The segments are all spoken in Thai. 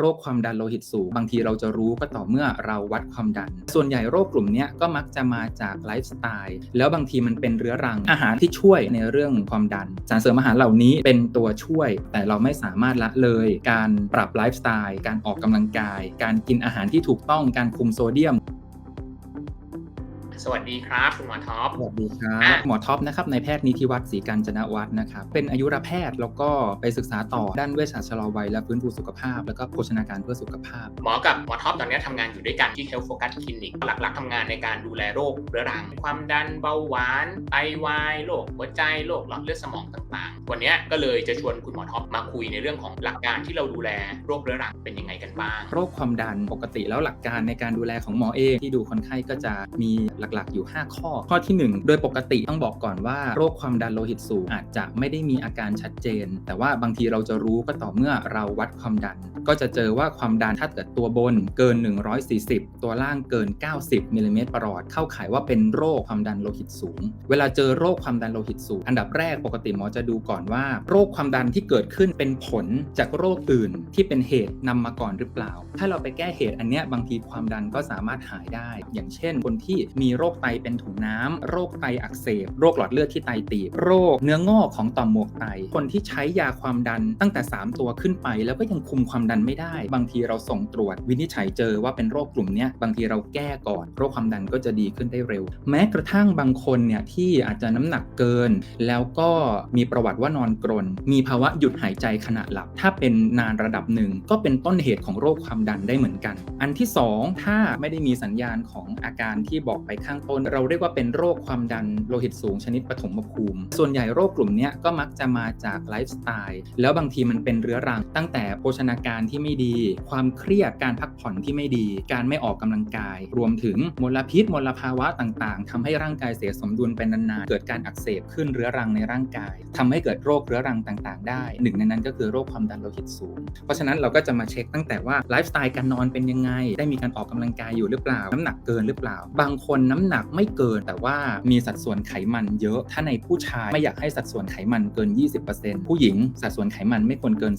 โรคความดันโลหิตสูง บางทีเราจะรู้ก็ต่อเมื่อเราวัดความดัน ส่วนใหญ่โรคกลุ่มนี้ก็มักจะมาจากไลฟ์สไตล์แล้วบางทีมันเป็นเรื้อรังอาหารที่ช่วยในเรื่องความดัน สารเสริมอาหารเหล่านี้เป็นตัวช่วย แต่เราไม่สามารถละเลย การปรับไลฟ์สไตล์การออกกำลังกาย การกินอาหารที่ถูกต้องการคุมโซเดียม สวัสดีครับ คุณหมอท็อป สวัสดีครับอะหมอท็อปนะครับในแพทย์นิติวัฒน์ศรีกัญจนวัฒน์นะครับ เป็นอายุรแพทย์แล้วก็ไปศึกษาต่อด้านเวชศาสตร์ชะลอวัยและฟื้นฟูสุขภาพ แล้วก็โภชนาการเพื่อสุขภาพ หมอกับหมอท็อปตอนนี้ทำงานอยู่ด้วยกันที่ Health Focus Clinic หลักๆทำงานในการดูแลโรคเรื้อรัง ความดันเบาหวานไตวายโรคหัวใจโรคหลอดเลือดสมองต่างๆ วันนี้ก็เลยจะชวนคุณหมอท็อปมาคุยในเรื่องของหลักการที่เราดูแลโรคเรื้อรังเป็นยังไงกันบ้าง โรคความดันปกติแล้วหลักการในการดูแลของหมอเองที่ดูคนไข้ก็จะมีหลัลักๆ อยู่ 5 ข้อ ข้อที่ 1 โดยปกติต้องบอกก่อนว่าโรคความดันโลหิตสูงอาจจะไม่ได้มีอาการชัดเจน แต่ว่าบางทีเราจะรู้ก็ต่อเมื่อเราวัดความดัน ก็จะเจอว่าความดันถ้าเกิดตัวบนเกิน 140 ตัวล่างเกิน 90มิลลิเมตรประหลอดเข้าข่ายว่าเป็นโรคความดันโลหิตสูง เวลาเจอโรคความดันโลหิตสูง อันดับแรกปกติหมอจะดูก่อนว่า โรคความดันที่เกิดขึ้นเป็นผลจากโรคอื่นที่เป็นเหตุนำมาก่อนหรือเปล่า ถ้าเราไปแก้เหตุอันเนี้ยบางทีความดันก็สามารถหายได้ อย่างเช่นคนที่มีโรคไตเป็นถุงน้ำโรคไตอักเสบ โรคหลอดเลือดที่ไตตีบ โรคเนื้องอกของต่อมหมวกไต คนที่ใช้ยาความดันตั้งแต่ 3 ตัวขึ้นไป แล้วก็ยังคุมความดันไม่ได้ บางทีเราส่งตรวจ วินิจฉัยเจอว่าเป็นโรคกลุ่มนี้บางทีเราแก้ก่อน โรคความดันก็จะดีขึ้นได้เร็ว แม้กระทั่งบางคนเนี่ยที่อาจจะน้ำหนักเกิน แล้วก็มีประวัติว่านอนกรน มีภาวะหยุดหายใจขณะหลับ ถ้าเป็นนานระดับหนึ่งก็เป็นต้นเหตุของโรคความดันได้เหมือนกัน อันที่สองถ้าไม่ได้มีสัญญาณของอาการที่บอกไปข้างต้น เราเรียกว่าเป็นโรคความดันโลหิตสูงชนิดปฐมภูมิ ส่วนใหญ่โรคกลุ่มนี้ก็มักจะมาจากไลฟ์สไตล์แล้วบางทีมันเป็นเรื้อรัง ตั้งแต่โภชนาการที่ไม่ดี ความเครียดการพักผ่อนที่ไม่ดี การไม่ออกกำลังกาย รวมถึงมลพิษมลภาวะต่างๆทำให้ร่างกายเสียสมดุลเป็นนานๆ เกิดการอักเสบขึ้นเรื้อรังในร่างกายทำให้เกิดโรคเรื้อรังต่างๆ ได้หนึ่งในนั้นก็คือโรคความดันโลหิตสูง เพราะฉะนั้นเราก็จะมาเช็คตั้งแต่ว่าไลฟ์สไตล์การนอนเป็นยังไง ได้มีการออกกำลังกายอยู่หรือเปล่า น้ำหนักเกินหรือเปล่า บางคนน้้ำหนักไม่เกิน แต่ว่ามีสัดส่วนไขมันเยอะ ถ้าในผู้ชายไม่อยากให้สัดส่วนไขมันเกิน 20%ผู้หญิงสัดส่วนไขมันไม่ควรเกิน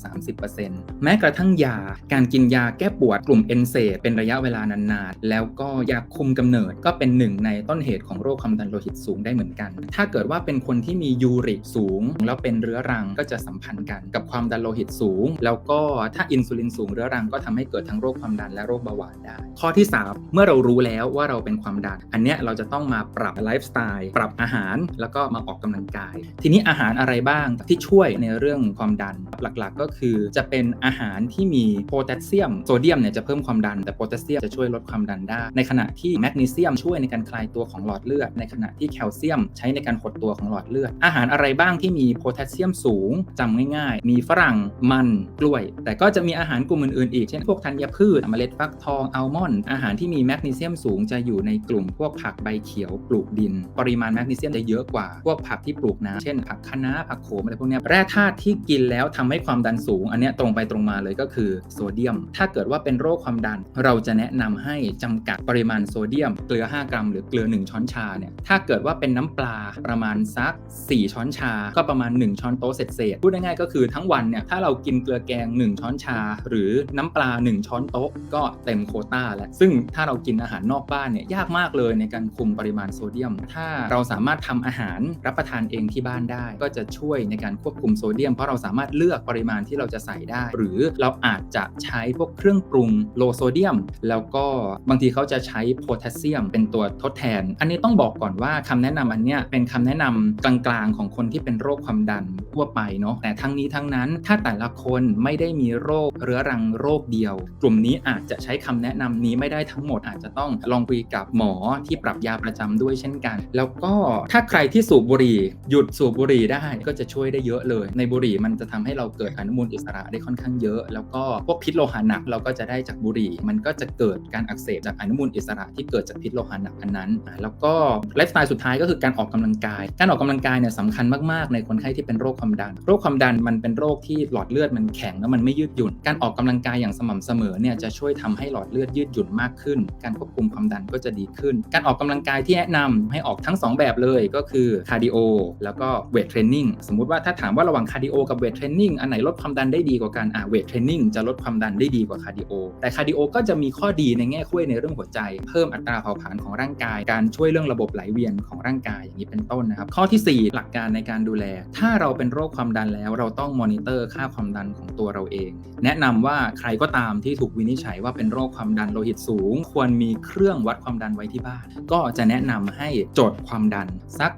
30%แม้กระทั่งยา การกินยาแก้ปวดกลุ่มเอนเซเป็นระยะเวลานานๆ แล้วก็ยาคุมกำเนิดก็เป็นหนึ่งในต้นเหตุของโรคความดันโลหิตสูงได้เหมือนกัน ถ้าเกิดว่าเป็นคนที่มียูริกสูง แล้วเป็นเรื้อรังก็จะสัมพันธ์กันกับความดันโลหิตสูง แล้วก็ถ้าอินซูลินสูงเรื้อรังก็ทำให้เกิดทั้งโรคความดันและโรคเบาหวานได้ ข้อที่ 3 เมื่อเรารู้แล้วว่าเราเป็นความดันอันนี้ยเราจะต้องมาปรับไลฟ์สไตล์ปรับอาหาร แล้วก็มาออกกำลังกาย ทีนี้อาหารอะไรบ้างที่ช่วยในเรื่องความดันหลักๆ ก็คือจะเป็นอาหารที่มีโพแทสเซียมโซเดียมเนี่ยจะเพิ่มความดันแต่โพแทสเซียมจะช่วยลดความดันได้ ในขณะที่แมกนีเซียมช่วยในการคลายตัวของหลอดเลือด ในขณะที่แคลเซียมใช้ในการหดตัวของหลอดเลือด อาหารอะไรบ้างที่มีโพแทสเซียมสูงจำง่าย ๆ มีฝรั่งมันกล้วย แต่ก็จะมีอาหารกลุ่มอื่นๆอีกเช่นพวกธัญพืชเมล็ดฟักทองอัลมอนด์อาหารที่มีแมกนีเซียมสูงจะอยู่ในกลุ่มพวกผักใบเขียวปลูกดิน ปริมาณแมกนีเซียมจะเยอะกว่าพวกผักที่ปลูกน้ำเช่น ผักคะน้าผักโขมอะไรพวกนี้แร่ธาตุที่กินแล้วทำให้ความดันสูง อันนี้ตรงไปตรงมาเลยก็คือโซเดียม ถ้าเกิดว่าเป็นโรคความดัน เราจะแนะนำให้จำกัดปริมาณโซเดียม เกลือ 5 กรัม หรือเกลือ 1 ช้อนชาเนี่ยถ้าเกิดว่าเป็นน้ำปลาประมาณสัก 4 ช้อนชา ก็ประมาณ 1 ช้อนโต๊ะเศษๆพูดง่ายๆก็คือทั้งวันเนี่ยถ้าเรากินเกลือแกง 1 ช้อนชา หรือน้ำปลา 1 ช้อนโต๊ะก็เต็มโคต้าแล้วซึ่งถ้าเรากินอาหารนอกบ้านเนี่ยยากมากเลยในการคุมปริมาณโซเดียม ถ้าเราสามารถทำอาหารรับประทานเองที่บ้านได้ ก็จะช่วยในการควบคุมโซเดียม เพราะเราสามารถเลือกปริมาณที่เราจะใส่ได้ หรือเราอาจจะใช้พวกเครื่องปรุงโลโซเดียม แล้วก็บางทีเขาจะใช้โพแทสเซียม เป็นตัวทดแทน อันนี้ต้องบอกก่อนว่าคำแนะนำอันเนี้ยเป็นคำแนะนำกลางๆของคนที่เป็นโรคความดันทั่วไปเนาะแต่ทั้งนี้ทั้งนั้นถ้าแต่ละคนไม่ได้มีโรคเรื้อรังโรคเดียว กลุ่มนี้อาจจะใช้คำแนะนำนี้ไม่ได้ทั้งหมดอาจจะต้องลองคุยกับหมอที่ปรับยาประจำด้วยเช่นกัน แล้วก็ถ้าใครที่สูบบุหรี่หยุดสูบบุหรี่ได้ก็จะช่วยได้เยอะเลย ในบุหรี่มันจะทำให้เราเกิดอนุมูลอิสระได้ค่อนข้างเยอะ แล้วก็พวกพิษโลหะหนักเราก็จะได้จากบุหรี่ มันก็จะเกิดการอักเสบจากอนุมูลอิสระที่เกิดจากพิษโลหะหนักอันนั้น แล้วก็ไลฟ์สไตล์สุดท้ายก็คือการออกกำลังกาย การออกกำลังกายเนี่ยสำคัญมากๆ ในคนไข้ที่เป็นโรคความดัน โรคความดันมันเป็นโรคที่หลอดเลือดมันแข็งแล้วมันไม่ยืดหยุ่น การออกกำลังกายอย่างสม่ำเสมอเนี่ยจะช่วยทำให้หลอดเลือดยืดหยุ่นมากขึ้น การควบคุมความดันก็จะดีขึ้นกการออกกำลังกายที่แนะนำให้ออกทั้ง 2 แบบเลยก็คือคาร์ดิโอแล้วก็เวทเทรนนิ่งสมมุติว่าถ้าถามว่าระหว่างคาร์ดิโอกับเวทเทรนนิ่งอันไหนลดความดันได้ดีกว่ากันอะเวทเทรนนิ่งจะลดความดันได้ดีกว่าคาร์ดิโอแต่คาร์ดิโอก็จะมีข้อดีในแง่ช่วยในเรื่องหัวใจ เพิ่มอัตราเผาผลาญของร่างกาย การช่วยเรื่องระบบไหลเวียนของร่างกายอย่างนี้เป็นต้นนะครับข้อทีสี่4 หลักการในการดูแล ถ้าเราเป็นโรคความดันแล้ว เราต้องมอนิเตอร์ค่าความดันของตัวเราเอง แนะนำว่าใครก็ตามที่ถูกวินิจฉัยว่าเป็นโรคความดันโลหิตสูง ควรมีเครื่องวัดความดันไว้ที่บ้านก็จะแนะนำให้จดความดันสัก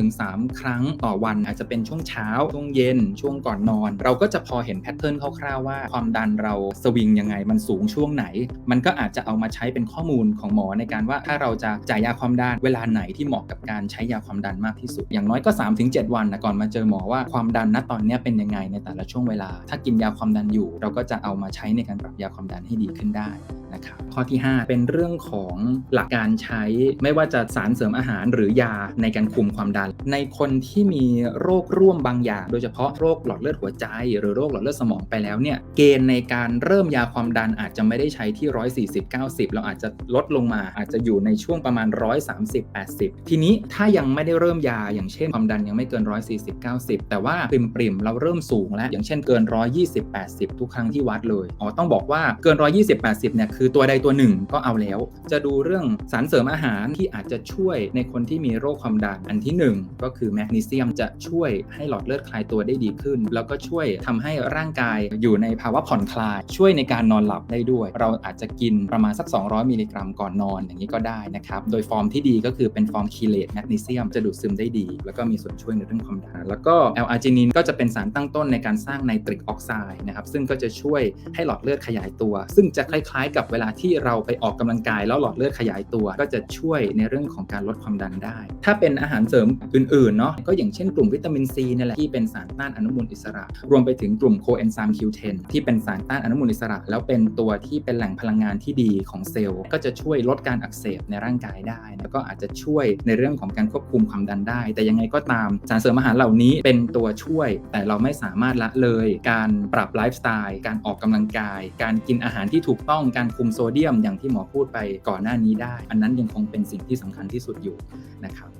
2-3 ครั้งต่อวันอาจจะเป็นช่วงเช้า ช่วงเย็น ช่วงก่อนนอน เราก็จะพอเห็นแพทเทิร์นคร่าวๆว่า ความดันเราสวิงยังไงมันสูงช่วงไหน มันก็อาจจะเอามาใช้เป็นข้อมูลของหมอในการว่าถ้าเราจะจ่ายยาความดันเวลาไหนที่เหมาะกับการใช้ยาความดันมากที่สุด อย่างน้อยก็ 3-7 วันนะก่อนมาเจอหมอว่าความดันณตอนนี้เป็นยังไงในแต่ละช่วงเวลา ถ้ากินยาความดันอยู่ เราก็จะเอามาใช้ในการปรับยาความดันให้ดีขึ้นได้นะครับข้อที่ 5 เป็นเรื่องของหลักการใช้ไม่ว่าจะสารเสริมอาหารหรือยาในการคุมความดัน ในคนที่มีโรคร่วมบางอย่าง โดยเฉพาะโรคหลอดเลือดหัวใจ หรือโรคหลอดเลือดสมองไปแล้วเนี่ยเกณฑ์ในการเริ่มยาความดันอาจจะไม่ได้ใช้ที่ 140 90 เราอาจจะลดลงมาอาจจะอยู่ในช่วงประมาณ 130 80 ทีนี้ถ้ายังไม่ได้เริ่มยาอย่างเช่นความดันยังไม่เกิน 140 90 แต่ว่าปริมปริมๆเราเริ่มสูงแล้วอย่างเช่นเกิน 120 80 ทุกครั้งที่วัดเลยอ๋อต้องบอกว่าเกิน 120 80 เนี่ยคือตัวใดตัวหนึ่งก็เอาแล้ว จะดูเรื่องสารเสริมอาาหารที่อาจจะช่วยในคนที่มีโรคความดันอันที่หนึ่งก็คือแมกนีเซียมจะช่วยให้หลอดเลือดคลายตัวได้ดีขึ้น แล้วก็ช่วยทำให้ร่างกายอยู่ในภาวะผ่อนคลาย ช่วยในการนอนหลับได้ด้วย เราอาจจะกินประมาณสัก 200 มิลลิกรัมก่อนนอนอย่างนี้ก็ได้นะครับ โดยฟอร์มที่ดีก็คือเป็นฟอร์มคีเลตแมกนีเซียมจะดูดซึมได้ดี แล้วก็มีส่วนช่วยในเรื่องความดันแล้วก็แอลอาร์จินินก็จะเป็นสารตั้งต้นในการสร้างไนตริกออกไซด์นะครับซึ่งก็จะช่วยให้หลอดเลือดขยายตัว ซึ่งจะคล้าย ๆ กับเวลาที่เราไปออกกำลังกายแล้วหลอดเลือดขยายตัว ก็จะช่วยในเรื่องของการลดความดันได้ ถ้าเป็นอาหารเสริมอื่นๆเนาะก็อย่างเช่นกลุ่มวิตามินซีนี่แหละที่เป็นสารต้านอนุมูลอิสระ รวมไปถึงกลุ่มโคเอนไซม์ Q10 ที่เป็นสารต้านอนุมูลอิสระ แล้วเป็นตัวที่เป็นแหล่งพลังงานที่ดีของเซลล์ ก็จะช่วยลดการอักเสบในร่างกายได้ แล้วก็อาจจะช่วยในเรื่องของการควบคุมความดันได้ แต่ยังไงก็ตามสารเสริมอาหารเหล่านี้เป็นตัวช่วย แต่เราไม่สามารถละเลย การปรับไลฟ์สไตล์การออกกำลังกาย การกินอาหารที่ถูกต้องการคุมโซเดียมอย่างที่หมอพูดไปก่อนหน้านี้ได้ อันนั้นยังคงงเป็นสิ่งที่สำคัญที่สุดอยู่นะครับ